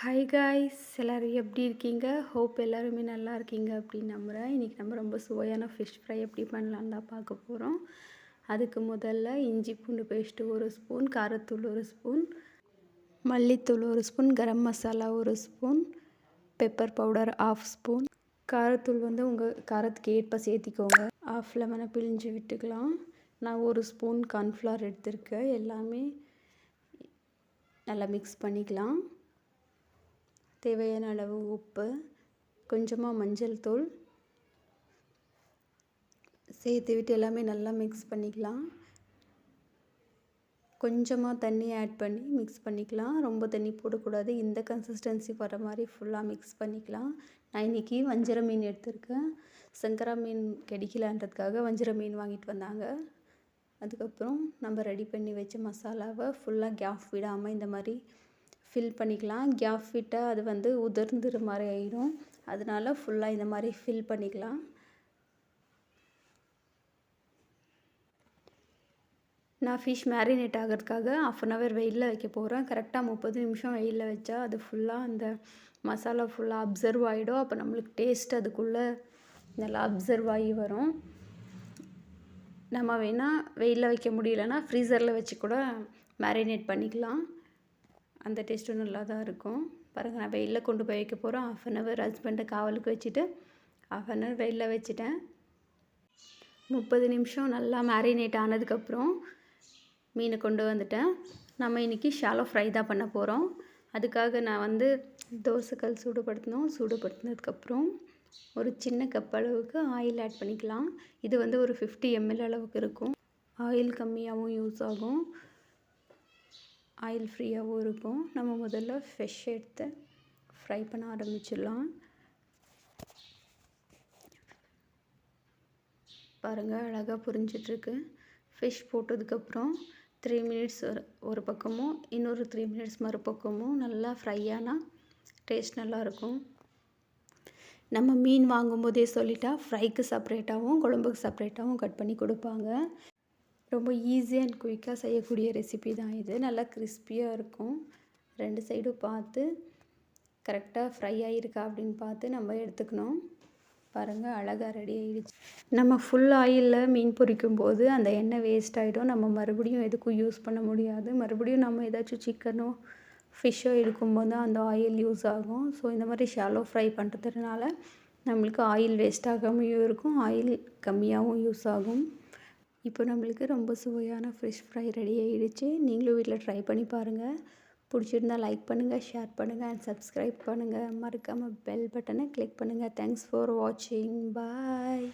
Hi guys எல்லோரும் எப்படி இருக்கீங்க? ஹோப் எல்லாருமே நல்லா இருக்கீங்க அப்படின்னு நம்புகிறேன் இன்றைக்கி நம்ம ரொம்ப சுவையான ஃபிஷ் ஃப்ரை எப்படி பண்ணலான்னு தான் பார்க்க போகிறோம் அதுக்கு முதல்ல இஞ்சி பூண்டு பேஸ்ட்டு ஒரு ஸ்பூன் காரத்தூள் ஒரு ஸ்பூன் மல்லித்தூள் ஒரு ஸ்பூன் கரம் மசாலா ஒரு spoon pepper powder half spoon காரத்தூள் வந்து உங்கள் காரத்துக்கு ஏற்ப சேர்த்திக்கோங்க. ஆஃப் லெமனை பிழிஞ்சு விட்டுக்கலாம். நான் ஒரு ஸ்பூன் கார்ன்ஃப்ளவர் எடுத்திருக்கேன். எல்லாமே நல்லா மிக்ஸ் பண்ணிக்கலாம். தேவையான அளவு உப்பு கொஞ்சமாக மஞ்சள் தூள். சேர்த்து விட்டு எல்லாமே நல்லா மிக்ஸ் பண்ணிக்கலாம். கொஞ்சமாக தண்ணி ஆட் பண்ணி மிக்ஸ் பண்ணிக்கலாம். ரொம்ப தண்ணி போடக்கூடாது. இந்த கன்சிஸ்டன்சி வர மாதிரி ஃபுல்லாக மிக்ஸ் பண்ணிக்கலாம். நான் இன்றைக்கி வஞ்சர மீன் எடுத்திருக்கேன். சங்கரா மீன் கிடைக்கலான்றதுக்காக வஞ்சர மீன் வாங்கிட்டு வந்தாங்க. அதுக்கப்புறம் நம்ம ரெடி பண்ணி வச்ச மசாலாவை ஃபுல்லாக கேஃப் விடாமல் இந்த மாதிரி ஃபில் பண்ணிக்கலாம். கேப் விட்டால் அது வந்து உதிர்ந்துற மாதிரி ஆயிடும். அதனால ஃபுல்லாக இந்த மாதிரி ஃபில் பண்ணிக்கலாம். நான் ஃபிஷ் மேரினேட் ஆகிறதுக்காக ஆஃப் அன் ஹவர் வெயிலில் வைக்க போகிறேன் கரெக்டாக முப்பது நிமிஷம் வெயிலில் வச்சா அது ஃபுல்லாக அந்த மசாலா ஃபுல்லாக அப்சர்வ் ஆகிடும் அப்போ நம்மளுக்கு டேஸ்ட் அதுக்குள்ளே நல்லா அப்சர்வ் ஆகி வரும். நம்ம வேணால் வெயிலில் வைக்க முடியலன்னா ஃப்ரீசரில் வச்சு கூட மேரினேட் பண்ணிக்கலாம். அந்த டேஸ்ட்டும் நல்லா தான் இருக்கும். பாருங்கள் நான் வெயிலில் கொண்டு போய் வைக்க போகிறோம் ஆஃப் அன் ஹவர் ஹஸ்பண்டை காவலுக்கு வச்சுட்டு ஆஃப் அன் ஹவர் வெயிலில் வச்சுட்டேன். முப்பது நிமிஷம் நல்லா மேரினேட் ஆனதுக்கப்புறம் மீனை கொண்டு வந்துட்டேன். நம்ம இன்றைக்கி ஷாலோ ஃப்ரை தான் பண்ண போகிறோம் அதுக்காக நான் வந்து தோசைக்கல் சூடுபடுத்தினோம். சூடுபடுத்தினதுக்கப்புறம் ஒரு சின்ன கப் அளவுக்கு ஆயில் ஆட் பண்ணிக்கலாம். இது வந்து ஒரு ஃபிஃப்டி எம்எல் அளவுக்கு இருக்கும். ஆயில் கம்மியாகவும் யூஸ் ஆகும். ஆயில் ஃப்ரீயாகவும் இருக்கும். நம்ம முதல்ல ஃபிஷ் எடுத்து ஃப்ரை பண்ண ஆரம்பிச்சிடலாம். பாருங்கள் அழகாக புரிஞ்சிட்ருக்கு. ஃபிஷ் போட்டதுக்கப்புறம் த்ரீ மினிட்ஸ் ஒரு ஒரு பக்கமும் இன்னொரு த்ரீ மினிட்ஸ் மறுபக்கமும் நல்லா ஃப்ரை ஆனால் டேஸ்ட் நல்லாயிருக்கும். நம்ம மீன் வாங்கும்போதே சொல்லிட்டா ஃப்ரைக்கு செப்ரேட்டாகவும் குழம்புக்கு செப்ரேட்டாகவும் கட் பண்ணி கொடுப்பாங்க. ரொம்ப ஈஸி அண்ட் குயிக்காக செய்யக்கூடிய ரெசிபி தான் இது. நல்லா கிறிஸ்பியாக இருக்கும். ரெண்டு சைடும் பார்த்து கரெக்டாக ஃப்ரை ஆகிருக்கா அப்படின்னு பார்த்து நம்ம எடுத்துக்கணும். பாருங்கள் அழகாக ரெடி ஆகிடுச்சு நம்ம ஃபுல் ஆயிலில் மீன் பொரிக்கும் போது அந்த எண்ணெய் வேஸ்ட் ஆகிடும் நம்ம மறுபடியும் எதுக்கும் யூஸ் பண்ண முடியாது. மறுபடியும் நம்ம ஏதாச்சும் சிக்கனோ ஃபிஷ்ஷோ எடுக்கும்போது தான் அந்த ஆயில் யூஸ் ஆகும். ஸோ இந்த மாதிரி ஷாலோ ஃப்ரை பண்ணுறதுனால நம்மளுக்கு ஆயில் வேஸ்ட் ஆகாமையும் இருக்கும் ஆயில் கம்மியாகவும் யூஸ் ஆகும். இப்போ நம்மளுக்கு ரொம்ப சுவையான ஃப்ரெஷ் ஃப்ரை ரெடி ஆகிடுச்சு நீங்களும் வீட்டில் ட்ரை பண்ணி பாருங்கள் பிடிச்சிருந்தால் லைக் பண்ணுங்கள் ஷேர் பண்ணுங்கள் அண்ட் சப்ஸ்கிரைப் பண்ணுங்கள் மறக்காமல் பெல் பட்டனை கிளிக் பண்ணுங்கள் தேங்க்ஸ் ஃபார் வாட்சிங் பாய்